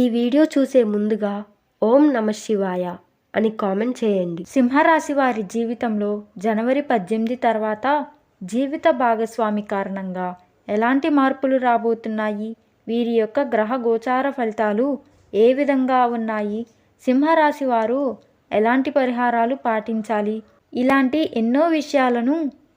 ఈ వీడియో చూసే ముందుగా ఓం నమ శివాయ అని కామెంట్ చేయండి. సింహరాశి వారి జీవితంలో జనవరి పద్దెనిమిది తర్వాత జీవిత భాగస్వామి కారణంగా ఎలాంటి మార్పులు రాబోతున్నాయి? వీరి యొక్క గ్రహ గోచార ఫలితాలు ఏ విధంగా ఉన్నాయి? సింహరాశి వారు ఎలాంటి పరిహారాలు పాటించాలి? ఇలాంటి ఎన్నో విషయాలను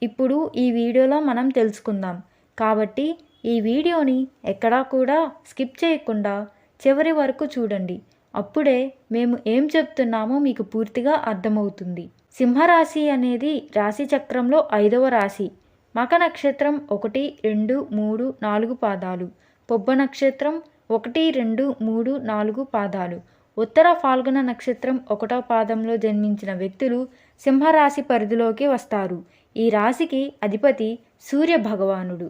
ఇప్పుడు ఈ వీడియోలో మనం తెలుసుకుందాం. కాబట్టి ఈ వీడియోని ఎక్కడా కూడా స్కిప్ చేయకుండా చివరి వరకు చూడండి. అప్పుడే మేము ఏం చెప్తున్నామో మీకు పూర్తిగా అర్థమవుతుంది. సింహరాశి అనేది రాశి చక్రంలో ఐదవ రాశి. మక నక్షత్రం ఒకటి రెండు మూడు నాలుగు పాదాలు. పొబ్బ నక్షత్రం ఒకటి రెండు మూడు నాలుగు పాదాలు. ఉత్తర ఫాల్గుణ నక్షత్రం ఒకటో పాదంలో జన్మించిన వ్యక్తులు సింహరాశి పరిధిలోకి వస్తారు. ఈ రాశికి అధిపతి సూర్య భగవానుడు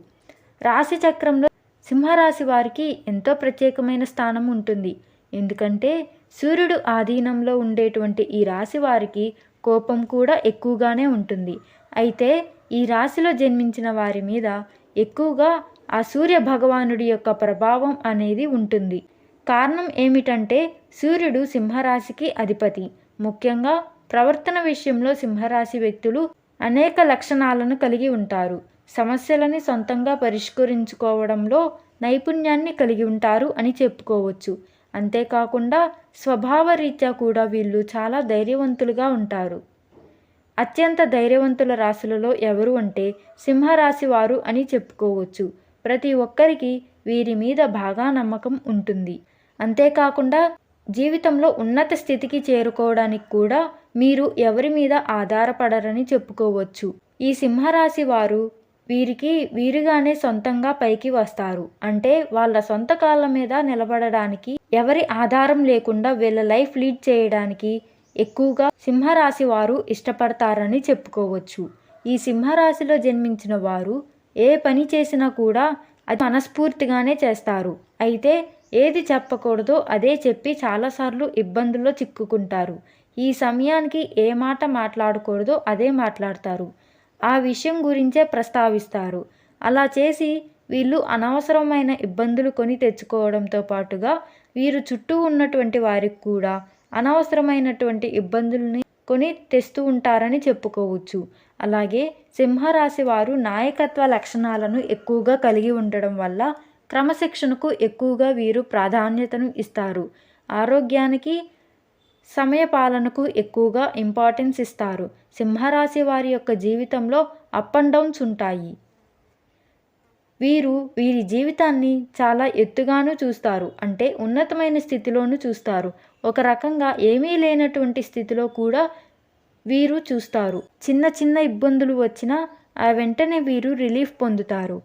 రాశి చక్రంలో సింహరాశి వారికి ఎంతో ప్రత్యేకమైన స్థానం ఉంటుంది. ఎందుకంటే సూర్యుడు ఆధీనంలో ఉండేటువంటి ఈ రాశి వారికి కోపం కూడా ఎక్కువగానే ఉంటుంది. అయితే ఈ రాశిలో జన్మించిన వారి మీద ఎక్కువగా ఆ సూర్య భగవానుడి యొక్క ప్రభావం అనేది ఉంటుంది. కారణం ఏమిటంటే సూర్యుడు సింహరాశికి అధిపతి. ముఖ్యంగా ప్రవర్తన విషయంలో సింహరాశి వ్యక్తులు అనేక లక్షణాలను కలిగి ఉంటారు. సమస్యలని సొంతంగా పరిష్కరించుకోవడంలో నైపుణ్యాన్ని కలిగి ఉంటారు అని చెప్పుకోవచ్చు. అంతేకాకుండా స్వభావరీత్యా కూడా వీళ్ళు చాలా ధైర్యవంతులుగా ఉంటారు. అత్యంత ధైర్యవంతుల రాశులలో ఎవరు అంటే సింహరాశి వారు అని చెప్పుకోవచ్చు. ప్రతి ఒక్కరికి వీరి మీద బాగా నమ్మకం ఉంటుంది. అంతేకాకుండా జీవితంలో ఉన్నత స్థితికి చేరుకోవడానికి కూడా మీరు ఎవరి మీద ఆధారపడరని చెప్పుకోవచ్చు. ఈ సింహరాశి వారు వీరికి వీరుగానే సొంతంగా పైకి వస్తారు. అంటే వాళ్ళ సొంత కాళ్ళ మీద నిలబడడానికి ఎవరి ఆధారం లేకుండా వీళ్ళ లైఫ్ లీడ్ చేయడానికి ఎక్కువగా సింహరాశి వారు ఇష్టపడతారని చెప్పుకోవచ్చు. ఈ సింహరాశిలో జన్మించిన వారు ఏ పని చేసినా కూడా అది మనస్ఫూర్తిగానే చేస్తారు. అయితే ఏది చెప్పకూడదో అదే చెప్పి చాలాసార్లు ఇబ్బందుల్లో చిక్కుకుంటారు. ఈ సమయానికి ఏ మాట మాట్లాడకూడదో అదే మాట్లాడతారు. ఆ విషయం గురించే ప్రస్తావిస్తారు. అలా చేసి వీళ్ళు అనవసరమైన ఇబ్బందులు కొని తెచ్చుకోవడంతో పాటుగా వీరు చుట్టూ ఉన్నటువంటి వారికి కూడా అనవసరమైనటువంటి ఇబ్బందుల్ని కొని తెస్తూ ఉంటారని చెప్పుకోవచ్చు. అలాగే సింహరాశి వారు నాయకత్వ లక్షణాలను ఎక్కువగా కలిగి ఉండడం వల్ల క్రమశిక్షణకు ఎక్కువగా వీరు ప్రాధాన్యతను ఇస్తారు. ఆరోగ్యానికి సమయపాలనకు ఎక్కువగా ఇంపార్టెన్స్ ఇస్తారు. సింహరాశి వారి యొక్క జీవితంలో అప్ అండ్ డౌన్స్ ఉంటాయి. వీరు వీరి జీవితాన్ని చాలా ఎత్తుగాను చూస్తారు. అంటే ఉన్నతమైన స్థితిలోనూ చూస్తారు. ఒక రకంగా ఏమీ లేనటువంటి స్థితిలో కూడా వీరు చూస్తారు. చిన్న చిన్న ఇబ్బందులు వచ్చినా ఆ వెంటనే వీరు రిలీఫ్ పొందుతారు.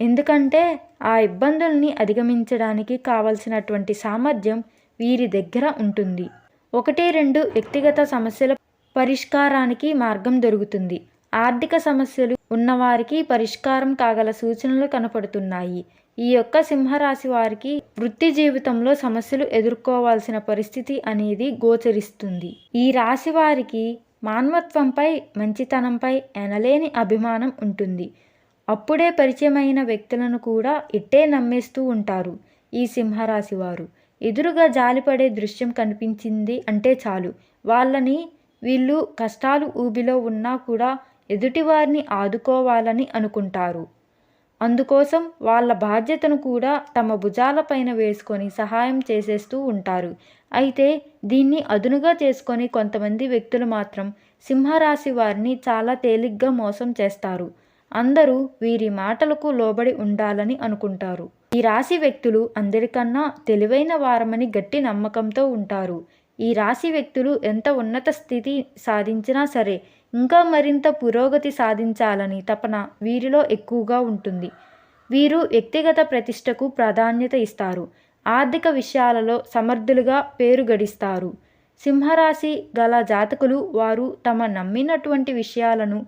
ఎందుకంటే ఆ ఇబ్బందుల్ని అధిగమించడానికి కావలసినటువంటి సామర్థ్యం వీరి దగ్గర ఉంటుంది. ఒకటి రెండు వ్యక్తిగత సమస్యల పరిష్కారానికి మార్గం దొరుకుతుంది. ఆర్థిక సమస్యలు ఉన్నవారికి పరిష్కారం కాగల సూచనలు కనపడుతున్నాయి. ఈ యొక్క సింహరాశి వారికి వృత్తి జీవితంలో సమస్యలు ఎదుర్కోవాల్సిన పరిస్థితి అనేది గోచరిస్తుంది. ఈ రాశి వారికి మానవత్వంపై మంచితనంపై ఎనలేని అభిమానం ఉంటుంది. అప్పుడే పరిచయమైన వ్యక్తులను కూడా ఇట్టే నమ్మేస్తూ ఉంటారు ఈ సింహరాశి వారు. ఎదురుగా జాలిపడే దృశ్యం కనిపించింది అంటే చాలు. వాళ్ళని వీళ్ళు కష్టాలు ఊబిలో ఉన్నా కూడా ఎదుటివారిని ఆదుకోవాలని అనుకుంటారు. అందుకోసం వాళ్ళ బాధ్యతను కూడా తమ భుజాలపైన వేసుకొని సహాయం చేసేస్తూ ఉంటారు. అయితే దీన్ని అదునుగా చేసుకొని కొంతమంది వ్యక్తులు మాత్రం సింహరాశి వారిని చాలా తేలిగ్గా మోసం చేస్తారు. అందరూ వీరి మాటలకు లోబడి ఉండాలని అనుకుంటారు. ఈ రాశి వ్యక్తులు అందరికన్నా తెలివైన వారమని గట్టి నమ్మకంతో ఉంటారు. ఈ రాశి వ్యక్తులు ఎంత ఉన్నత స్థితి సాధించినా సరే ఇంకా మరింత పురోగతి సాధించాలని తపన వీరిలో ఎక్కువగా ఉంటుంది. వీరు వ్యక్తిగత ప్రతిష్టకు ప్రాధాన్యత ఇస్తారు. ఆర్థిక విషయాలలో సమర్థులుగా పేరు గడిస్తారు. సింహరాశి గల జాతకులు వారు తమ నమ్మినటువంటి విషయాలను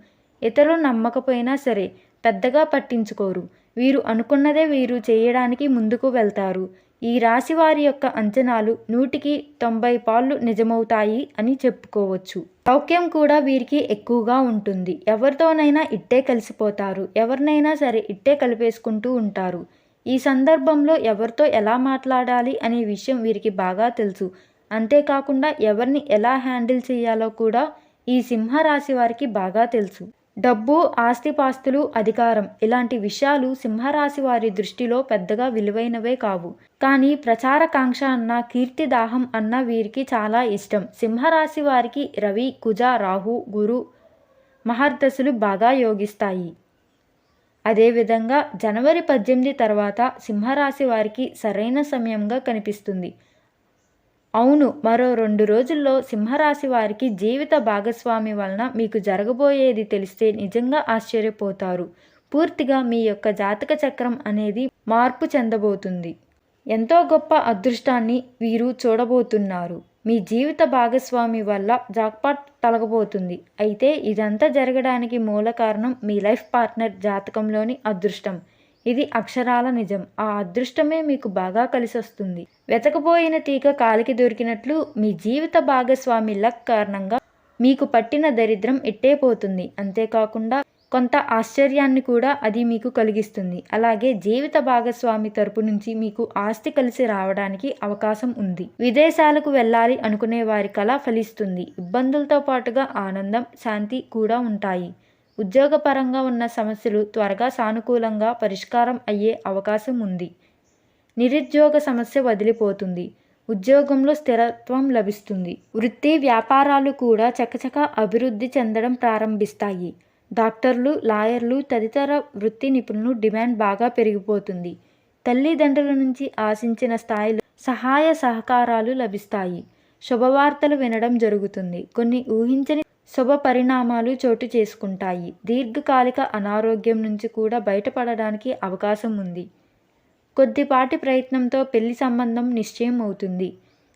ఇతరులు నమ్మకపోయినా సరే పెద్దగా పట్టించుకోరు. వీరు అనుకున్నదే వీరు చేయడానికి ముందుకు వెళ్తారు. ఈ రాశి వారి యొక్క అంచనాలు నూటికి తొంభై పాళ్ళు నిజమవుతాయి అని చెప్పుకోవచ్చు. సౌఖ్యం కూడా వీరికి ఎక్కువగా ఉంటుంది. ఎవరితోనైనా ఇట్టే కలిసిపోతారు. ఎవరినైనా సరే ఇట్టే కలిపేసుకుంటూ ఉంటారు. ఈ సందర్భంలో ఎవరితో ఎలా మాట్లాడాలి అనే విషయం వీరికి బాగా తెలుసు. అంతేకాకుండా ఎవరిని ఎలా హ్యాండిల్ చేయాలో కూడా ఈ సింహరాశి వారికి బాగా తెలుసు. డబ్బు ఆస్తిపాస్తులు అధికారం ఇలాంటి విషయాలు సింహరాశి వారి దృష్టిలో పెద్దగా విలువైనవే కావు. కానీ ప్రచారకాంక్ష అన్న కీర్తి దాహం అన్న వీరికి చాలా ఇష్టం. సింహరాశి వారికి రవి కుజ రాహు గురు మహర్దశలు బాగా యోగిస్తాయి. అదేవిధంగా జనవరి పద్దెనిమిది తర్వాత సింహరాశి వారికి సరైన సమయంగా కనిపిస్తుంది. అవును మరో రెండు రోజుల్లో సింహరాశి వారికి జీవిత భాగస్వామి వలన మీకు జరగబోయేది తెలిస్తే నిజంగా ఆశ్చర్యపోతారు. పూర్తిగా మీ యొక్క జాతక చక్రం అనేది మార్పు చెందబోతుంది. ఎంతో గొప్ప అదృష్టాన్ని వీరు చూడబోతున్నారు. మీ జీవిత భాగస్వామి వల్ల జాక్పాట్ తొలగబోతుంది. అయితే ఇదంతా జరగడానికి మూల కారణం మీ లైఫ్ పార్ట్నర్ జాతకంలోని అదృష్టం. ఇది అక్షరాల నిజం. ఆ అదృష్టమే మీకు బాగా కలిసొస్తుంది. వెతకబోయిన తీగ కాలికి దొరికినట్లు మీ జీవిత భాగస్వామి లక్ కారణంగా మీకు పట్టిన దరిద్రం ఎట్టే పోతుంది. అంతేకాకుండా కొంత ఆశ్చర్యాన్ని కూడా అది మీకు కలిగిస్తుంది. అలాగే జీవిత భాగస్వామి తరపు నుంచి మీకు ఆస్తి కలిసి రావడానికి అవకాశం ఉంది. విదేశాలకు వెళ్ళాలి అనుకునే వారి కళ ఫలిస్తుంది. ఇబ్బందులతో పాటుగా ఆనందం శాంతి కూడా ఉంటాయి. ఉద్యోగపరంగా ఉన్న సమస్యలు త్వరగా సానుకూలంగా పరిష్కారం అయ్యే అవకాశం ఉంది. నిరుద్యోగ సమస్య వదిలిపోతుంది. ఉద్యోగంలో స్థిరత్వం లభిస్తుంది. వృత్తి వ్యాపారాలు కూడా చకచక అభివృద్ధి చెందడం ప్రారంభిస్తాయి. డాక్టర్లు లాయర్లు తదితర వృత్తి నిపుణులు డిమాండ్ బాగా పెరిగిపోతుంది. తల్లిదండ్రుల నుంచి ఆశించిన స్థాయిలో సహాయ సహకారాలు లభిస్తాయి. శుభవార్తలు వినడం జరుగుతుంది. కొన్ని ఊహించని శుభ పరిణామాలు చోటు చేసుకుంటాయి. దీర్ఘకాలిక అనారోగ్యం నుంచి కూడా బయటపడడానికి అవకాశం ఉంది. కొద్దిపాటి ప్రయత్నంతో పెళ్ళి సంబంధం నిశ్చయం అవుతుంది.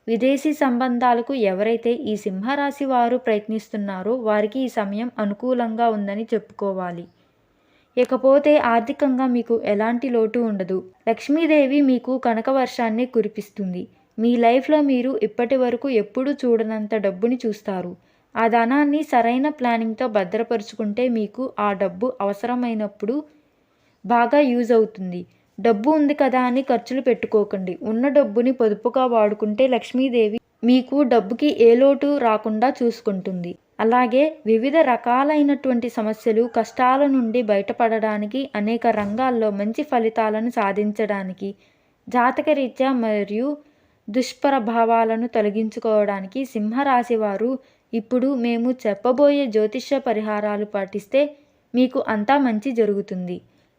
విదేశీ సంబంధాలకు ఎవరైతే ఈ సింహరాశి వారు ప్రయత్నిస్తున్నారో వారికి ఈ సమయం అనుకూలంగా ఉందని చెప్పుకోవాలి. ఇకపోతే ఆర్థికంగా మీకు ఎలాంటి లోటు ఉండదు. లక్ష్మీదేవి మీకు కనక వర్షాన్ని కురిపిస్తుంది. మీ లైఫ్లో మీరు ఇప్పటి వరకు ఎప్పుడూ చూడనంత డబ్బుని చూస్తారు. ఆ ధనాన్ని సరైన ప్లానింగ్తో భద్రపరుచుకుంటే మీకు ఆ డబ్బు అవసరమైనప్పుడు బాగా యూజ్ అవుతుంది. డబ్బు ఉంది కదా అని ఖర్చులు పెట్టుకోకండి. ఉన్న డబ్బుని పొదుపుగా వాడుకుంటే లక్ష్మీదేవి మీకు డబ్బుకి ఏ లోటు రాకుండా చూసుకుంటుంది. అలాగే వివిధ రకాలైనటువంటి సమస్యలు కష్టాల నుండి బయటపడడానికి అనేక రంగాల్లో మంచి ఫలితాలను సాధించడానికి జాతకరీత్యా మరియు దుష్ప్రభావాలను తొలగించుకోవడానికి సింహరాశి వారు ఇప్పుడు మేము చెప్పబోయే జ్యోతిష్య పరిహారాలు పాటిస్తే మీకు అంతా మంచి జరుగుతుంది.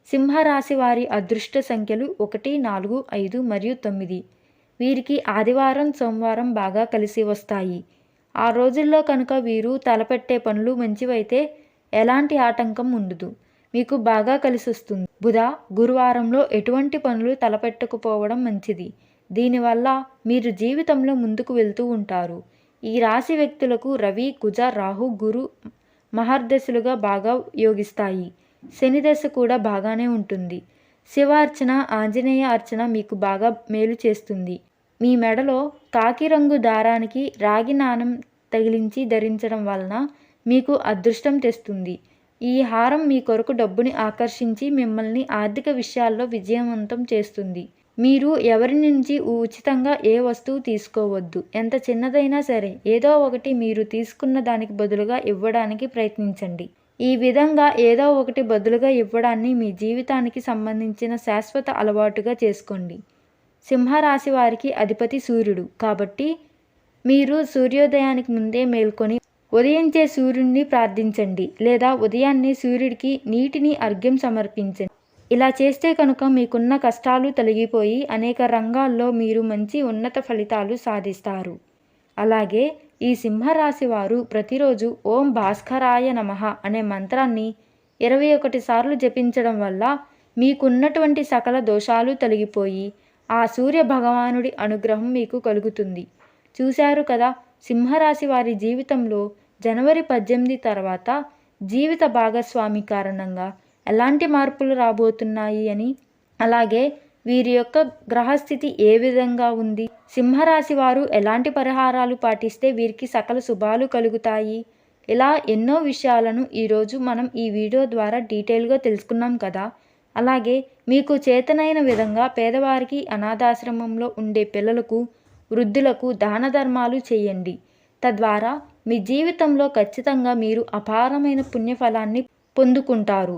సింహరాశి వారి అదృష్ట సంఖ్యలు ఒకటి నాలుగు ఐదు మరియు తొమ్మిది. వీరికి ఆదివారం సోమవారం బాగా కలిసి వస్తాయి. ఆ రోజుల్లో కనుక వీరు తలపెట్టే పనులు మంచివైతే ఎలాంటి ఆటంకం ఉండదు. మీకు బాగా కలిసి వస్తుంది. బుధ గురువారంలో ఎటువంటి పనులు తలపెట్టకపోవడం మంచిది. దీనివల్ల మీరు జీవితంలో ముందుకు వెళ్తూ ఉంటారు. ఈ రాశి వ్యక్తులకు రవి కుజ రాహు గురు మహర్దశలుగా బాగా యోగిస్తాయి. శని దశ కూడా బాగానే ఉంటుంది. శివ అర్చన ఆంజనేయ అర్చన మీకు బాగా మేలు చేస్తుంది. మీ మెడలో కాకి రంగు దారానికి రాగి నాణం తగిలించి ధరించడం వలన మీకు అదృష్టం తెస్తుంది. ఈ హారం మీ కొరకు డబ్బుని ఆకర్షించి మిమ్మల్ని ఆర్థిక విషయాల్లో విజయవంతం చేస్తుంది. మీరు ఎవరి నుంచి ఉచితంగా ఏ వస్తువు తీసుకోవద్దు? ఎంత చిన్నదైనా సరే ఏదో ఒకటి మీరు తీసుకున్న దానికి బదులుగా ఇవ్వడానికి ప్రయత్నించండి. ఈ విధంగా ఏదో ఒకటి బదులుగా ఇవ్వడాన్ని మీ జీవితానికి సంబంధించిన శాశ్వత అలవాటుగా చేసుకోండి. సింహరాశి వారికి అధిపతి సూర్యుడు. కాబట్టి మీరు సూర్యోదయానికి ముందే మేల్కొని ఉదయించే సూర్యుడిని ప్రార్థించండి. లేదా ఉదయాన్నే సూర్యుడికి నీటిని అర్ఘ్యం సమర్పించండి. ఇలా చేస్తే కనుక మీకున్న కష్టాలు తొలగిపోయి అనేక రంగాల్లో మీరు మంచి ఉన్నత ఫలితాలు సాధిస్తారు. అలాగే ఈ సింహరాశి వారు ప్రతిరోజు ఓం భాస్కరాయ నమః అనే మంత్రాన్ని ఇరవై ఒకటి సార్లు జపించడం వల్ల మీకున్నటువంటి సకల దోషాలు తొలగిపోయి ఆ సూర్య భగవానుడి అనుగ్రహం మీకు కలుగుతుంది. చూశారు కదా సింహరాశి వారి జీవితంలో జనవరి పద్దెనిమిది తర్వాత జీవిత భాగస్వామి కారణంగా ఎలాంటి మార్పులు రాబోతున్నాయి అని. అలాగే వీరి యొక్క గ్రహస్థితి ఏ విధంగా ఉంది? సింహరాశి వారు ఎలాంటి పరిహారాలు పాటిస్తే వీరికి సకల శుభాలు కలుగుతాయి? ఇలా ఎన్నో విషయాలను ఈరోజు మనం ఈ వీడియో ద్వారా డీటెయిల్గా తెలుసుకున్నాం కదా. అలాగే మీకు చేతనైన విధంగా పేదవారికి అనాథాశ్రమంలో ఉండే పిల్లలకు వృద్ధులకు దాన ధర్మాలు చేయండి. తద్వారా మీ జీవితంలో ఖచ్చితంగా మీరు అపారమైన పుణ్యఫలాన్ని పొందుకుంటారు.